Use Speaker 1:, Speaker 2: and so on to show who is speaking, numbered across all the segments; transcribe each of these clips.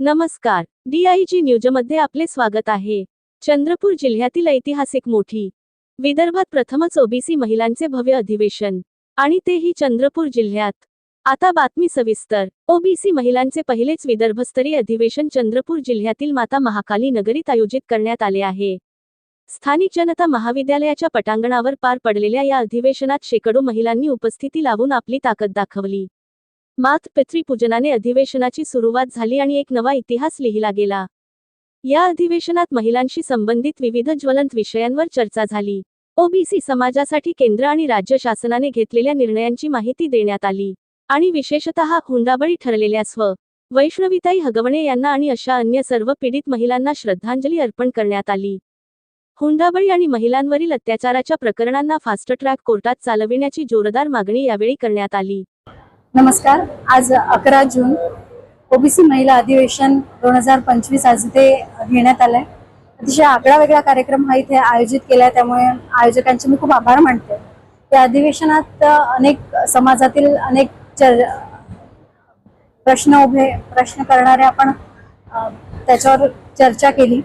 Speaker 1: नमस्कार. डीआयजी न्यूजमध्ये आपले स्वागत आहे. चंद्रपूर जिल्ह्यातील ऐतिहासिक मोठी विदर्भात प्रथमच ओबीसी महिलांचे भव्य अधिवेशन आणि तेही चंद्रपूर जिल्ह्यात. आता बातमी सविस्तर. ओबीसी महिलांचे पहिलेच विदर्भस्तरीय अधिवेशन चंद्रपूर जिल्ह्यातील माता महाकाली नगरीत आयोजित करण्यात आले आहे. स्थानिक जनता महाविद्यालयाच्या पटांगणावर पार पडलेल्या या अधिवेशनात शेकडो महिलांनी उपस्थिती लावून आपली ताकद दाखवली. मात पितृपूजनाने अधिवेशनाची सुरुवात झाली आणि एक नवा इतिहास लिहिला गेला. या अधिवेशनात महिलांशी संबंधित विविध ज्वलंत विषयांवर चर्चा झाली. ओबीसी समाजासाठी केंद्र आणि राज्य शासनाने घेतलेल्या निर्णयांची माहिती देण्यात आली. आणि विशेषतः हुंडाबळी ठरलेल्या स्व. वैष्णविताई हगवणे यांना आणि अशा अन्य सर्व पीडित महिलांना श्रद्धांजली अर्पण करण्यात आली. हुंडाबळी आणि महिलांवरील अत्याचाराच्या प्रकरणांना फास्ट ट्रॅक कोर्टात चालविण्याची जोरदार मागणी यावेळी करण्यात आली.
Speaker 2: नमस्कार. आज अकरा जून ओबीसी महिला अधिवेशन दोन हजार पंचवीस आज इथे घेण्यात आलंय. अतिशय आगळा वेगळा कार्यक्रम हा इथे आयोजित केलाय त्यामुळे आयोजकांचे मी खूप आभार मानते. या अधिवेशनात अनेक समाजातील अनेक चर प्रश्न उभे प्रश्न करणारे आपण त्याच्यावर चर्चा केली.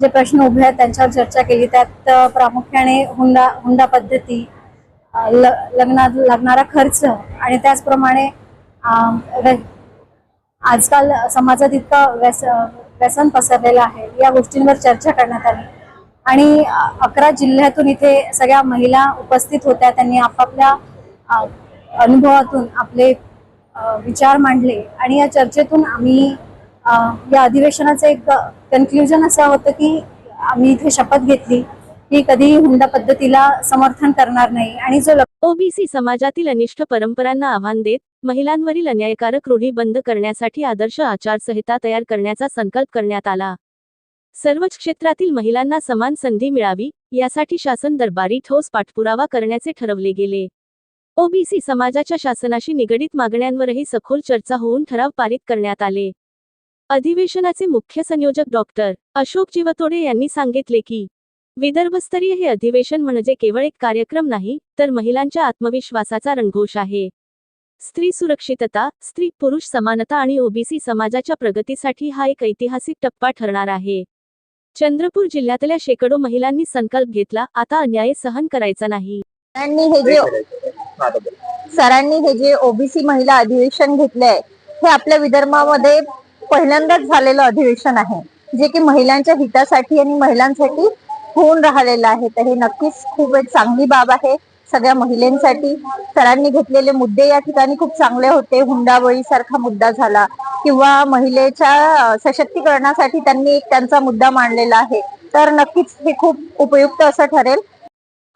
Speaker 2: जे प्रश्न उभे आहेत त्यांच्यावर चर्चा केली. त्यात प्रामुख्याने हुंडा हुंडा पद्धती लग्नात लागणारा खर्च आणि त्याचप्रमाणे आजकाल समाजात इतकं व्यस व्यसन पसरलेलं आहे या गोष्टींवर चर्चा करण्यात आली. आणि अकरा जिल्ह्यातून इथे सगळ्या महिला उपस्थित होत्या त्यांनी आपापल्या अनुभवातून आपले विचार मांडले. आणि या चर्चेतून आम्ही या अधिवेशनाचं एक कन्क्ल्युजन असं होतं की आम्ही इथे शपथ घेतली. मी कधीही हुंडा पद्धतीला समर्थन करणार नाही. आणि जो
Speaker 1: ओबीसी समाजातील अनिष्ट परंपरांना आव्हान देत महिलांवरील अन्यायकारक रूढी बंद करण्यासाठी आदर्श आचारसंहिता तयार करण्याचा संकल्प करण्यात आला. सर्वच क्षेत्रातील महिलांना समान संधी मिळावी यासाठी शासन दरबारी ठोस पाठपुरावा करण्याचे ठरवले गेले. ओबीसी समाजाच्या शासनाशी निगडीत मागण्यांवरही सखोल चर्चा होऊन ठराव पारित करण्यात आले. अधिवेशनाचे मुख्य संयोजक डॉक्टर अशोक जीवतोडे यांनी सांगितले की विदर्भस्तरीय हे अधिवेशन म्हणजे केवळ एक कार्यक्रम नाही तर महिलांच्या आत्मविश्वासाचा रंगघोष आहे. स्त्री सुरक्षितता स्त्री पुरुष समानता आणि ओबीसी समाजाच्या प्रगतीसाठी हा एक ऐतिहासिक टप्पा ठरणार आहे. चंद्रपूर जिल्ह्यातल्या शेकडो महिलांनी संकल्प घेतला आता अन्याय सहन करायचा नाही.
Speaker 3: सरांनी हे जे सरांनी हे जे ओबीसी महिला अधिवेशन घेतलंय हे आपल्या विदर्भामध्ये पहिल्यांदाच झालेलं अधिवेशन आहे. जे की महिलांच्या हितासाठी आणि महिलांसाठी होऊन राहिलेलं आहे. तर हे नक्कीच खूप एक चांगली बाब आहे सगळ्या महिलांसाठी. सरांनी घेतलेले मुद्दे या ठिकाणी खूप चांगले होते. हुंडाबळी सारखा मुद्दा झाला. किंवा महिलेच्या सशक्तीकरणासाठी त्यांनी एक त्यांचा मुद्दा मांडलेला आहे. तर नक्कीच हे खूप उपयुक्त असं ठरेल.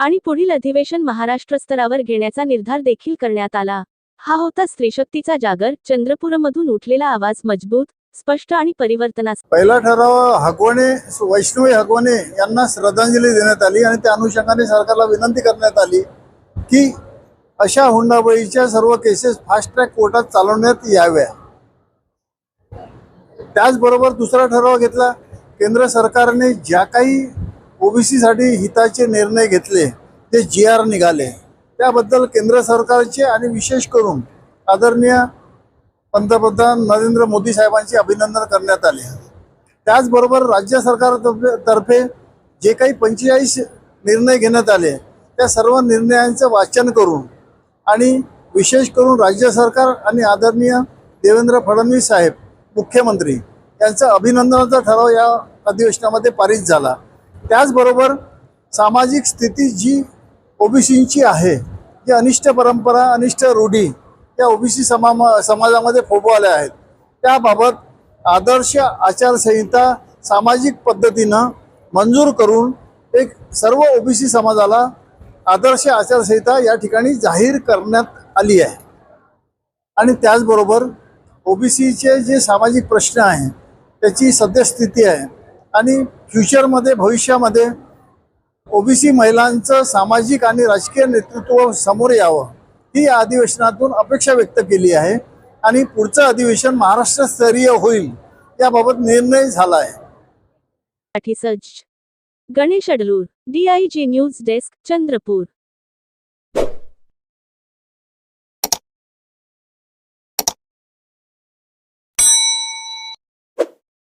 Speaker 1: आणि पुढील अधिवेशन महाराष्ट्र स्तरावर घेण्याचा निर्धार देखील करण्यात आला. हा होता स्त्रीशक्तीचा जागर. चंद्रपूरमधून उठलेला आवाज मजबूत स्पष्ट आणि परिवर्तनास
Speaker 4: पहिला ठराव हगवणे वैष्णवी हगवणे यांना श्रद्धांजली देण्यात आली आणि त्या अनुषंगाने सरकारला विनंती करण्यात आली की अशा हुंडाबळीच्या सर्व केसेस फास्ट ट्रॅक कोर्टात चालवण्यात याव्या. त्याचबरोबर दुसरा ठराव घेतला केंद्र सरकारने ज्या काही ओबीसीसाठी हिताचे निर्णय घेतले ते जी आर निघाले. त्याबद्दल केंद्र सरकारचे आणि विशेष करून आदरणीय पंतप्रधान नरेंद्र मोदी साहेबांचे अभिनंदन करण्यात आले त्याचबरोबर राज्य सरकारतर्फे तर्फे जे काही पंचेचाळीस निर्णय घेण्यात आले त्या सर्व निर्णयांचं वाचन करून आणि विशेष करून राज्य सरकार आणि आदरणीय देवेंद्र फडणवीस साहेब मुख्यमंत्री यांचा अभिनंदनाचा ठराव या अधिवेशनामध्ये पारित झाला. त्याचबरोबर सामाजिक स्थिती जी ओबीसींची आहे जी अनिष्ट परंपरा अनिष्ट रूढी त्या ओबीसी समा समाजामध्ये फोबवल्या आहेत. त्याबाबत आदर्श आचारसंहिता सामाजिक पद्धतीनं मंजूर करून एक सर्व ओबीसी समाजाला आदर्श आचारसंहिता या ठिकाणी जाहीर करण्यात आली आहे. आणि त्याचबरोबर ओबीसीचे जे सामाजिक प्रश्न आहे त्याची सद्यस्थिती आहे आणि फ्युचरमध्ये भविष्यामध्ये ओबीसी महिलांचं सामाजिक आणि राजकीय नेतृत्व समोर यावं. ही या अधिवेशनातून अपेक्षा व्यक्त केली आहे आणि पुढचं अधिवेशन महाराष्ट्र स्तरीय होईल याबाबत निर्णय झाला आहे
Speaker 1: Ganesh Adlur DIG news desk Chandrapur.